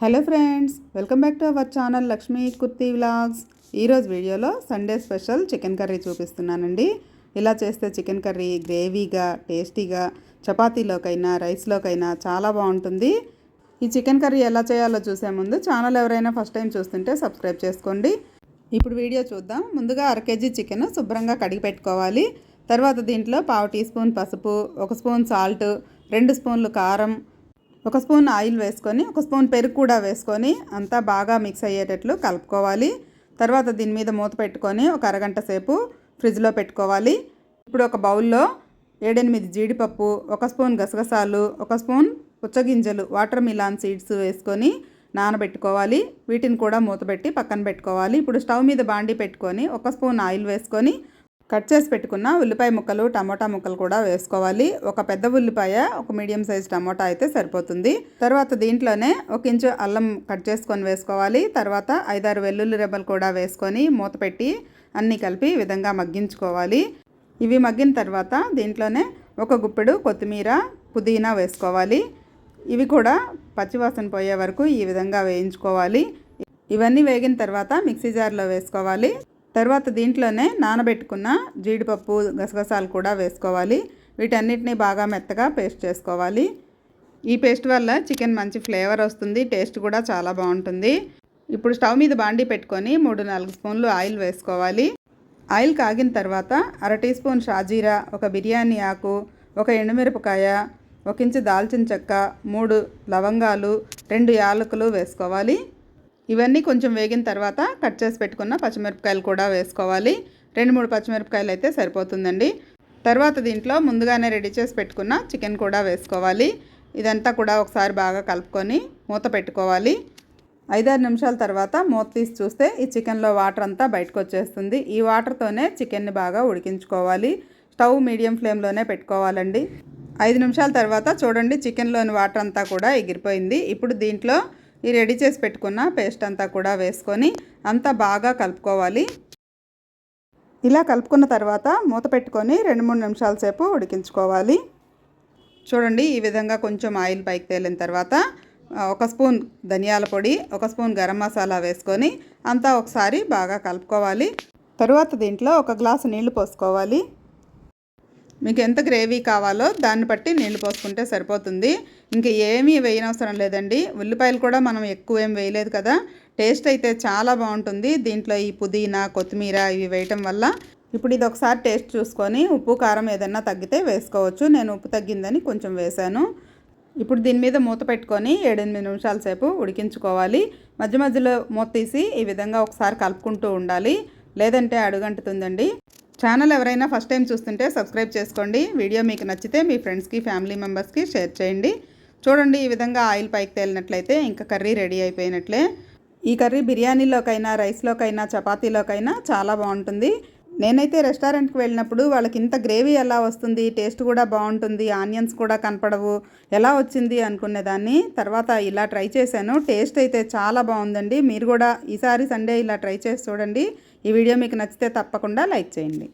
Hello friends welcome back to our channel Lakshmi Kurti vlogs. ఈరోజు వీడియోలో Sunday special chicken curry చూపిస్తున్నానండి. ఇలా చేస్తే చికెన్ కర్రీ గ్రేవీగా టేస్టీగా చపాతీలోకైనా రైస్లోకైనా చాలా బాగుంటుంది. ఈ చికెన్ కర్రీ ఎలా చేయాలో చూసే ముందు ఛానల్ ఎవరైనా ఫస్ట్ టైం చూస్తుంటే సబ్స్క్రైబ్ చేసుకోండి. ఇప్పుడు వీడియో చూద్దాం. ముందుగా అర కేజీ చికెన్ శుభ్రంగా కడిగి పెట్టుకోవాలి. తర్వాత దీంట్లో పావు టీ స్పూన్ పసుపు ఒక స్పూన్ సాల్ట్ రెండు స్పూన్లు కారం ఒక స్పూన్ ఆయిల్ వేసుకొని ఒక స్పూన్ పెరుగు కూడా వేసుకొని అంతా బాగా మిక్స్ అయ్యేటట్లు కలుపుకోవాలి. తర్వాత దీని మీద మూత పెట్టుకొని ఒక అరగంట సేపు ఫ్రిడ్జ్లో పెట్టుకోవాలి. ఇప్పుడు ఒక బౌల్లో ఏడెనిమిది జీడిపప్పు ఒక స్పూన్ గసగసాలు ఒక స్పూన్ పుచ్చగింజలు వాటర్ మిలాన్ సీడ్స్ వేసుకొని నానబెట్టుకోవాలి. వీటిని కూడా మూతపెట్టి పక్కన పెట్టుకోవాలి. ఇప్పుడు స్టవ్ మీద బాండి పెట్టుకొని ఒక స్పూన్ ఆయిల్ వేసుకొని కట్ చేసి పెట్టుకున్న ఉల్లిపాయ ముక్కలు టమోటా ముక్కలు కూడా వేసుకోవాలి. ఒక పెద్ద ఉల్లిపాయ ఒక మీడియం సైజ్ టమోటా అయితే సరిపోతుంది. తర్వాత దీంట్లోనే ఒక ఇంచు అల్లం కట్ చేసుకొని వేసుకోవాలి. తర్వాత ఐదారు వెల్లుల్లి రెబ్బలు కూడా వేసుకొని మూత పెట్టి అన్నీ కలిపి ఈ విధంగా మగ్గించుకోవాలి. ఇవి మగ్గిన తర్వాత దీంట్లోనే ఒక గుప్పెడు కొత్తిమీర పుదీనా వేసుకోవాలి. ఇవి కూడా పచ్చివాసన పోయే వరకు ఈ విధంగా వేయించుకోవాలి. ఇవన్నీ వేగిన తర్వాత మిక్సీ జార్లో వేసుకోవాలి. తర్వాత దీంట్లోనే నానబెట్టుకున్న జీడిపప్పు గసగసాలు కూడా వేసుకోవాలి. వీటన్నిటిని బాగా మెత్తగా పేస్ట్ చేసుకోవాలి. ఈ పేస్ట్ వల్ల చికెన్ మంచి ఫ్లేవర్ వస్తుంది టేస్ట్ కూడా చాలా బాగుంటుంది. ఇప్పుడు స్టవ్ మీద బాండి పెట్టుకొని మూడు నాలుగు స్పూన్లు ఆయిల్ వేసుకోవాలి. ఆయిల్ కాగిన తర్వాత అర టీ స్పూన్ షాజీరా ఒక బిర్యానీ ఆకు ఒక ఎండుమిరపకాయ ఒక ఇంచు దాల్చిన చెక్క మూడు లవంగాలు రెండు యాలకులు వేసుకోవాలి. ఇవన్నీ కొంచెం వేగిన తర్వాత కట్ చేసి పెట్టుకున్న పచ్చిమిరపకాయలు కూడా వేసుకోవాలి. రెండు మూడు పచ్చిమిరపకాయలు అయితే సరిపోతుందండి. తర్వాత దీంట్లో ముందుగానే రెడీ చేసి పెట్టుకున్న చికెన్ కూడా వేసుకోవాలి. ఇదంతా కూడా ఒకసారి బాగా కలుపుకొని మూత పెట్టుకోవాలి. ఐదారు నిమిషాల తర్వాత మూత తీసి చూస్తే ఈ చికెన్లో వాటర్ అంతా బయటకు వచ్చేస్తుంది. ఈ వాటర్తోనే చికెన్ని బాగా ఉడికించుకోవాలి. స్టవ్ మీడియం ఫ్లేమ్లోనే పెట్టుకోవాలండి. ఐదు నిమిషాల తర్వాత చూడండి చికెన్లోని వాటర్ అంతా కూడా ఎగిరిపోయింది. ఇప్పుడు దీంట్లో ఈ రెడీ చేసి పెట్టుకున్న పేస్ట్ అంతా కూడా వేసుకొని అంతా బాగా కలుపుకోవాలి. ఇలా కలుపుకున్న తర్వాత మూత పెట్టుకొని రెండు మూడు నిమిషాల సేపు ఉడికించుకోవాలి. చూడండి ఈ విధంగా కొంచెం ఆయిల్ పైకి తేలిన తర్వాత ఒక స్పూన్ ధనియాల పొడి ఒక స్పూన్ గరం మసాలా వేసుకొని అంతా ఒకసారి బాగా కలుపుకోవాలి. తరువాత దీంట్లో ఒక గ్లాసు నీళ్ళు పోసుకోవాలి. మీకు ఎంత గ్రేవీ కావాలో దాన్ని బట్టి నీళ్ళు పోసుకుంటే సరిపోతుంది. ఇంకా ఏమీ వేయనవసరం లేదండి. ఉల్లిపాయలు కూడా మనం ఎక్కువ ఏం వేయలేదు కదా. టేస్ట్ అయితే చాలా బాగుంటుంది. దీంట్లో ఈ పుదీనా కొత్తిమీర ఇవి వేయటం వల్ల ఇప్పుడు ఇది ఒకసారి టేస్ట్ చూసుకొని ఉప్పు కారం ఏదన్నా తగ్గితే వేసుకోవచ్చు. నేను ఉప్పు తగ్గిందని కొంచెం వేశాను. ఇప్పుడు దీని మీద మూత పెట్టుకొని ఏడెనిమిది నిమిషాల సేపు ఉడికించుకోవాలి. మధ్య మధ్యలో మూత తీసి ఈ విధంగా ఒకసారి కలుపుకుంటూ ఉండాలి. లేదంటే అడుగంటుతుందండి. ఛానల్ ఎవరైనా ఫస్ట్ టైం చూస్తుంటే సబ్స్క్రైబ్ చేసుకోండి. వీడియో మీకు నచ్చితే మీ ఫ్రెండ్స్కి ఫ్యామిలీ మెంబర్స్కి షేర్ చేయండి. చూడండి ఈ విధంగా ఆయిల్ పైకి తేలినట్లయితే ఇంకా కర్రీ రెడీ అయిపోయినట్లే. ఈ కర్రీ బిర్యానీలోకైనా రైస్లోకైనా చపాతీలోకైనా చాలా బాగుంటుంది. నేనైతే రెస్టారెంట్కి వెళ్ళినప్పుడు వాళ్ళకి ఇంత గ్రేవీ ఎలా వస్తుంది టేస్ట్ కూడా బాగుంటుంది ఆనియన్స్ కూడా కనపడవు ఎలా వచ్చింది అనుకునేదాన్ని. తర్వాత ఇలా ట్రై చేశాను. టేస్ట్ అయితే చాలా బాగుందండి. మీరు కూడా ఈసారి సండే ఇలా ట్రై చేసి చూడండి. ఈ వీడియో మీకు నచ్చితే తప్పకుండా లైక్ చేయండి.